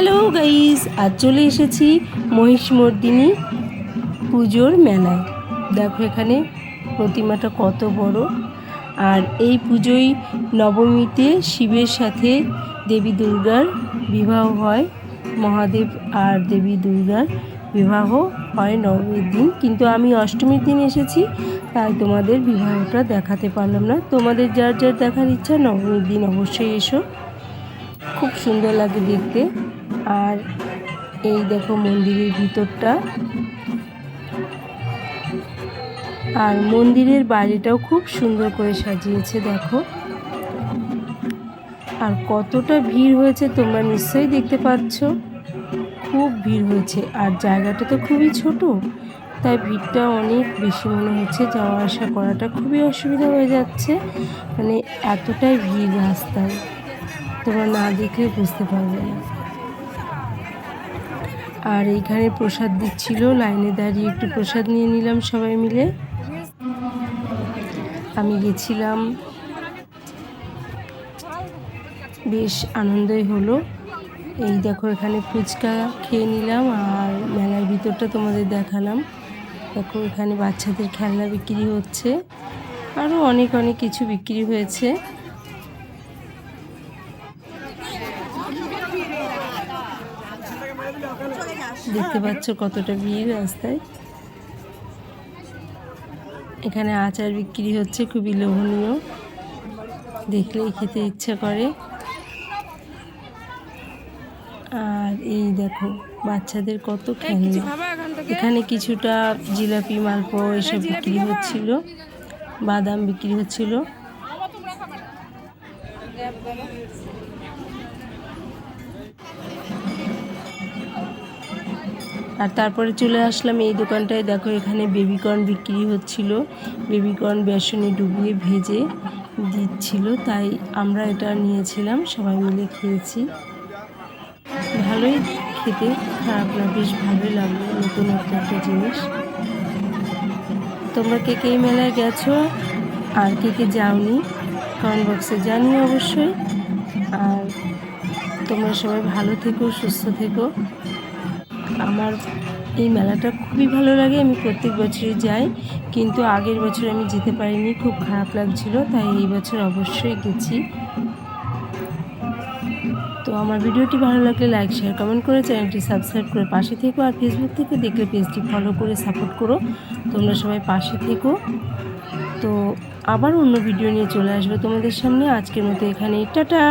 Hello guys আজ চলে এসেছি মহিষমর্দিনী পুজোর মেলায়। দেখো এখানে প্রতিমাটা কত বড়। আর এই পুজোয় নবমীতে শিবের সাথে দেবী দুর্গার বিবাহ হয়। মহাদেব আর দেবী দুর্গার বিবাহ হয় নবমীর দিন। কিন্তু আমি অষ্টমীর দিন এসেছি, তাই তোমাদের বিবাহটা দেখাতে পারলাম না। তোমাদের যার যার দেখার ইচ্ছা, নবমীর দিন অবশ্যই এসো। খুব সুন্দর লাগে দেখতে। আর এই দেখো মন্দিরের ভিতরটা। আর মন্দিরের বাইরেটাও খুব সুন্দর করে সাজিয়েছে, দেখো। আর কতটা ভিড় হয়েছে তোমরা নিশ্চয়ই দেখতে পাচ্ছ। খুব ভিড় হয়েছে, আর জায়গাটা তো খুবই ছোট, তাই ভিড়টা অনেক বেশি মনে হচ্ছে। যাওয়া আসা করাটা খুবই অসুবিধা হয়ে যাচ্ছে মানে এতটাই ভিড় রাস্তায়, তোমরা না দেখলে বুঝতে পারবে না। আর এইখানে প্রসাদ দিচ্ছিল, লাইনে দাঁড়িয়ে একটু প্রসাদ নিয়ে নিলাম সবাই মিলে। আমি গেছিলাম। বেশ আনন্দই হলো। এই দেখো, এখানে ফুচকা খেয়ে নিলাম আর মেলার ভিতরটা তোমাদের দেখালাম। দেখো, এখানে বাচ্চাদের খেলনা বিক্রি হচ্ছে। আরও অনেক অনেক কিছু বিক্রি হয়েছে। দেখতে পাচ্ছ কতটা ভিড় রাস্তায়। এখানে আচার বিক্রি হচ্ছে খুবই লোভনীয়। দেখলেই খেতে ইচ্ছা করে। আর এই দেখো বাচ্চাদের কত খেলনা। এখানে কিছুটা জিলাপি মালপো এসব বিক্রি হচ্ছিল। বাদাম বিক্রি হচ্ছিল। আর তারপরে চলে আসলাম এই দোকানটায়। দেখো, এখানে বেবিকর্ন বিক্রি হচ্ছিল। বেবিকর্ন বেসনে ডুবিয়ে ভেজে দিচ্ছিল, তাই আমরা এটা নিয়েছিলাম। সবাই মিলে খেয়েছি। ভালোই খেতে খারাপ না বেশ ভালোই লাগল নতুন একটা জিনিস। তোমরা কে কে মেলায় গেছো আর কে কে যাওনি কমেন্ট বক্সে জানিও অবশ্যই। আর তোমরা সবাই ভালো থেকো, সুস্থ থেকো। আমার এই মেলাটা খুবই ভালো লাগে, আমি প্রত্যেক বছরই যাই, কিন্তু আগের বছর আমি যেতে পারিনি, খুব খারাপ লাগছিল, তাই এই বছর অবশ্যই গেছি। তো আমার ভিডিওটি ভালো লাগলে লাইক শেয়ার কমেন্ট করে চ্যানেলটি সাবস্ক্রাইব করে পাশে থেকো, আর ফেসবুক থেকে দেখলে পেজটি ফলো করে সাপোর্ট করো। তোমরা সবাই পাশে থেকো। তো আবার অন্য ভিডিও নিয়ে চলে আসবে তোমাদের সামনে। আজকের মতো এখানেই, টাটা!